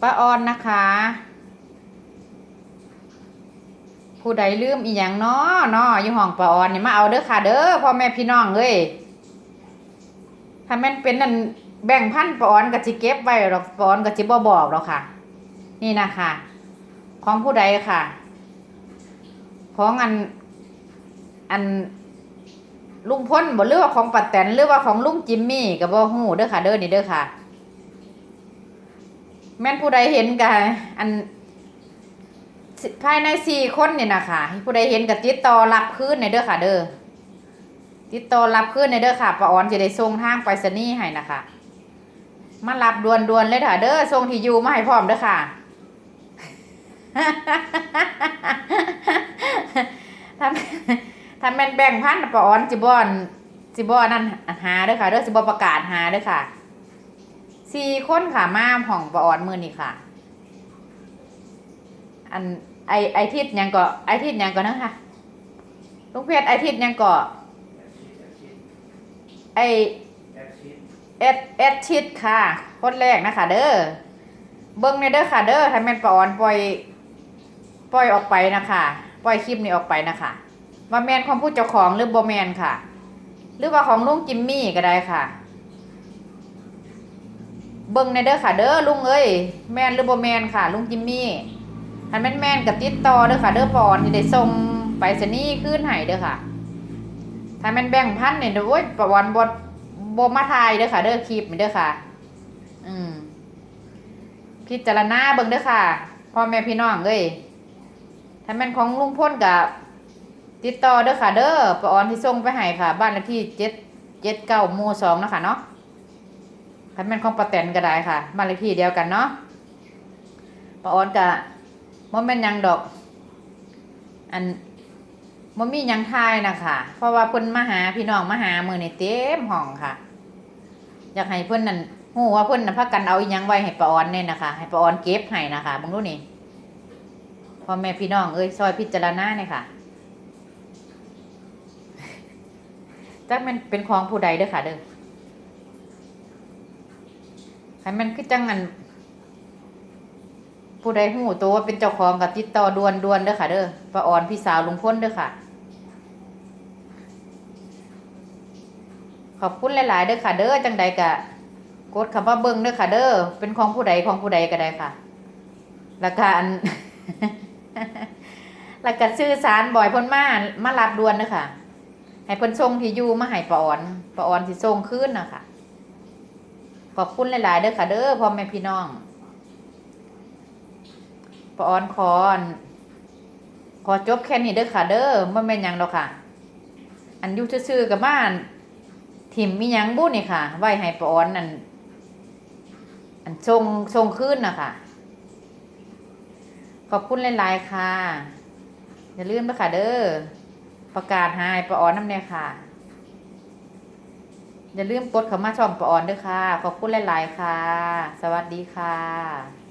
ป้าออนนะคะ ผู้ใดลืมอีหยังเนาะเนาะอยู่ห้องป้าออนนี่มาเอาเด้อค่ะ เด้อพ่อแม่พี่น้องเอ้ยถ้าแม่นเป็นนั่นแบ่งพันป้าออนก็สิเก็บไว้หรอกป้าออนก็สิบ่บอกหรอกค่ะ นี่นะคะ ของผู้ใดค่ะ ของอัน อันลุงพ้นบ่หรือว่าของปัดแตนหรือว่าของลุงจิมมี่ก็บ่ฮู้เด้อค่ะ เด้อนี่เด้อค่ะ แม่นผู้ใดเห็นกันอันภายในสี่คนเนี่ยนะคะผู้ใดเห็นกับติดต่อรับคืนในเด้อค่ะ เด้อติดต่อรับคืนในเด้อค่ะป้าออนจะได้ส่งทางไปรษณีย์ให้นะคะมารับด่วนๆเลยค่ะ เด้อส่งที่อยู่มาให้พร้อมเด้อค่ะถ้าถ้าแม่นแบ่งพันป้าออนสิบอนสิบอนนั่นหาเด้อค่ะเด้อสิบ่ประกาศหาเด้อค่ะ สี่คนค่ะมาห้องปออนมือนี่ค่ะ อันไอไอทิศยังก็ไอทิศยังก็นะคะลุงเพชรไอทิศยังก็ไอเอ็ดเอ็ดชิดค่ะคนแรกนะคะ เด้อเบิ้งในเด้อค่ะ เด้อถ้าแม่นปออนปล่อยปล่อยออกไปนะคะปล่อยคลิปนี้ออกไปนะคะว่าแมนของผู้เจ้าของหรือบ่แมนค่ะ หรือว่าของลุงจิมมี่ก็ได้ค่ะ เบิ่งในเด้อค่ะ เด้อลุงเอ้ยแม่นหรือบ่แม่นค่ะ ลุงจิมมี่คันแม่นแม่นกับติดต่อเด้อค่ะ เด้อปอนที่ได้ส่งไปสนีย์คืนให้เด้อค่ะ ถ้าแม่นแบ่งพันเนี่ยเด้อโอ้ยประวันบ่บ่มาทายเด้อค่ะ เด้อคลิปมีเด้อค่ะ อืมพิจารณาเบิ่งเด้อค่ะพ่อแม่พี่น้องเอ้ยถ้าแม่นของลุงพ่นกับติดต่อเด้อค่ะ เด้อปอนที่ส่งไปให้ค่ะ บ้านเลขที่7 79หมู่2นะคะเนาะ คันแม่นของป้าแตนก็ได้ค่ะบ้านเลขที่เดียวกันเนาะป้าออนกะบ่แม่นยังดอก อันบ่มียังทายนะคะเพราะว่าเพิ่นมาหาพี่น้องมาหามื้อนี้เต็มห้องค่ะ อยากให้เพิ่นนั่นฮู้ว่าเพิ่นน่ะพากันเอาอีหยังไว้ให้ป้าออนเนี่ยนะคะให้ป้าออนเก็บให้นะคะเบิ่งดูนี่พ่อแม่พี่น้องเอ้ยซอยพิจารณาเนี่ยค่ะจักม่นเป็นของผู้ใดเด้อค่ะเด้อ ให้มันคือจังงันผู้ใดหูตัวว่าเป็นเจ้าของกับติดต่อด่วนด่วนเด้อค่ะ เด้อป้าอ่อนพี่สาวลุงพ้นเด้อค่ะ ขอบคุณหลาย ๆ เด้อค่ะ เด้อจังใดกะกดคำว่าเบิ้งเด้อค่ะ เด้อเป็นของผู้ใดของผู้ใดก็ได้ค่ะแล้วก็อันแล้วก็ซื้อสารบ่อยพ่นมามารับด่วนเด้อค่ะ ให้พิ่นส่งที่อยู่มาให้ป้าอ่อนป้าอ่อนสิส่งคืนนะคะ ขอบคุณหลาย ๆ เด้อค่ะเด้อพ่อแม่พี่น้องปออนคอนขอจบแค่นี้เด้อค่ะ เด้อไม่แม่นยังดอกค่ะ อันยู่ซื่อๆกับบ้านถิ่มมียังบุ้นี่ค่ะ ไว้ให้ปออนนั่นอันทรงทรงขึ้นนะคะขอบคุณหลายๆค่ะ อย่าลืมนะค่ะเด้อประกาศหายปออนน้ำเนี่ยค่ะ อย่าลืมกดเข้ามาช่องปออนด้วยค่ะ ขอบคุณหลาย ๆ ค่ะ สวัสดีค่ะ